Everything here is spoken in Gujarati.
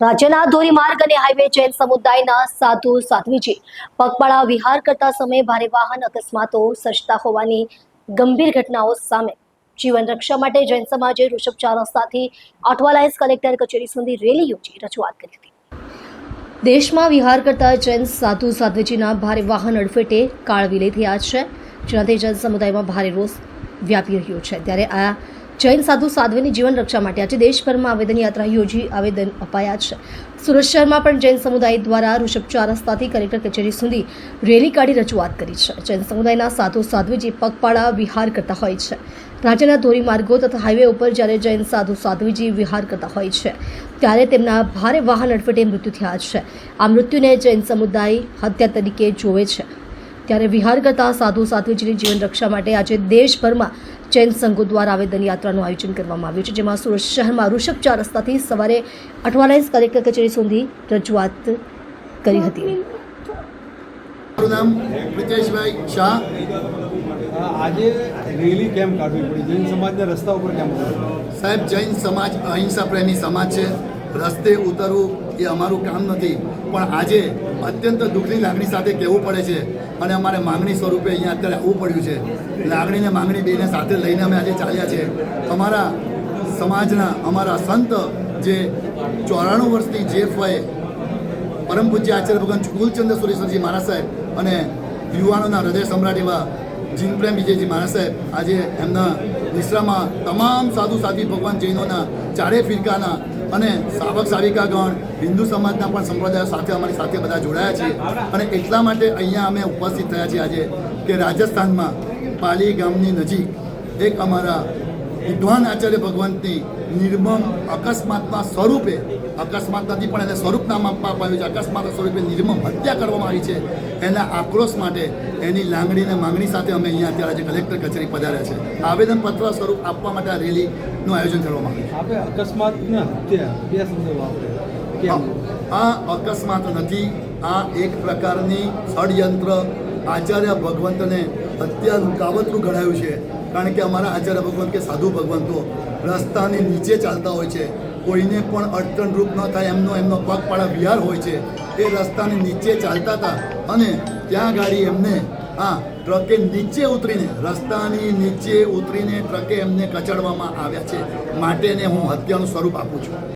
રાજ્યના ધોરીમાર્ગ અને હાઈવે જૈન સમુદાયના સાધુ સાધ્વીજી પગપાળા વિહાર કરતા સમયે ભારે વાહન અકસ્માતો સર્જતા હોવાની ગંભીર ઘટનાઓ સામે જીવન રક્ષા માટે જૈન સમાજે ઋષભ ચાર રસ્તાથી આઠવાલાઇન્સ કલેક્ટર કચેરી સુધી રેલી યોજી રજૂઆત કરી હતી. દેશમાં વિહાર કરતા જૈન સાધુ સાધ્વીજીના ભારે વાહન અડફેટે કાળ વિલય થયા છે, જેનાથી જૈન સમુદાયમાં ભારે રોષ વ્યાપી રહ્યો છે. ત્યારે આ જૈન સાધુ સાધ્વીની જીવન રક્ષા માટે આજે દેશભરમાં આવેદન યાત્રા યોજી આવેદન અપાયા છે. સુરત શહેરમાં પણ જૈન સમુદાય દ્વારા ઋષભ ચાર રસ્તાથી કલેક્ટર કચેરી સુધી રેલી કાઢી રજૂઆત કરી છે. જૈન સમુદાયના સાધુ સાધ્વીજી પગપાળા વિહાર કરતા હોય છે. રાજ્યના ધોરીમાર્ગો તથા હાઈવે ઉપર જ્યારે જૈન સાધુ સાધ્વીજી વિહાર કરતા હોય છે, ત્યારે તેમના ભારે વાહન અડફેટે મૃત્યુ થયા છે. આ મૃત્યુને જૈન સમુદાય હત્યા તરીકે જોવે છે. ત્યારે વિહાર કરતા સાધુ સાધ્વીજીની જીવન રક્ષા માટે આજે દેશભરમાં જૈન સંઘો દ્વારા આવેદન યાત્રાનું આયોજન કરવામાં આવ્યું છે જેમાં સુરત શહેરમાં ઋષભ ચાર રસ્તાથી સવારે અઠવાલાઇન્સ કલેક્ટર કચેરી સુધી રજૂઆત કરી હતી. મારું નામ પ્રિતેશભાઈ શાહ. આજે રેલી કેમ કાઢવી પડી? જૈન સમાજના રસ્તા ઉપર કેમ સાહેબ જૈન સમાજ અહિંસા પ્રેમી સમાજ છે. રસ્તે ઉતરવું એ અમારું કામ નથી. પણ આજે અત્યંત દુઃખની લાગણી સાથે કહેવું પડે છે અને અમારે માંગણી સ્વરૂપે અહીંયા અત્યારે આવવું પડ્યું છે. લાગણીને માંગણી બેને સાથે લઈને અમે આજે ચાલ્યા છે. અમારા સમાજના અમારા સંત જે ચોરાણું વર્ષની જે ફય પરમ પૂજ્ય આચાર્ય ભગવાન કુલચંદ્ર સુરેશ્વરજી મહારાજ સાહેબ અને યુવાનોના હૃદય સમ્રાટ એવા જીનપ્રેમ વિજયજી મહારાજ સાહેબ આજે એમના નિશ્રામાં તમામ સાધુ સાધ્વી ભગવાન જૈનોના ચારે ફિરકાના અને સાવક સાવિકાગણ હિન્દુ સમાજના પણ સંપ્રદાયો સાથે અમારી સાથે બધા જોડાયા છે. અને એટલા માટે અહીંયા અમે ઉપસ્થિત થયા છીએ આજે કે રાજસ્થાનમાં પાલી ગામની નજીક એક અમારા વિદ્વાન આચાર્ય ભગવંતની નિર્મમ અકસ્માતના સ્વરૂપે અકસ્માત નથી પણ એને સ્વરૂપ નામ આપવામાં આવ્યું છે. અકસ્માત સ્વરૂપે નિર્મમ હત્યા કરવામાં આવી છે. એના આક્રોશ માટે એની લાંગણી અને માંગણી સાથે અમે અહીંયા અત્યારે આજે કલેક્ટર કચેરી પધાર્યા છે. આવેદનપત્ર સ્વરૂપ આપવા માટે આ રેલીનું આયોજન કરવામાં આવ્યું આપણે અકસ્માતના હત્યા બે શબ્દો વાપરે? આ અકસ્માત નથી. આ એક પ્રકારની ષડયંત્ર આચાર્ય ભગવંતને અત્યાર કાવતરું ગણાયું છે. કારણ કે અમારા આચાર્ય ભગવાન કે સાધુ ભગવંતો રસ્તાની નીચે ચાલતા હોય છે. કોઈને પણ અડચણરૂપ ન થાય, એમનો એમનો પગપાળા વિહાર હોય છે. એ રસ્તાની નીચે ચાલતા હતા અને ત્યાં ગાડી એમને, આ ટ્રકે નીચે ઉતરીને, રસ્તાની નીચે ઉતરીને ટ્રકે એમને કચડવામાં આવ્યા છે. માટેને હું હત્યાનું સ્વરૂપ આપું છું.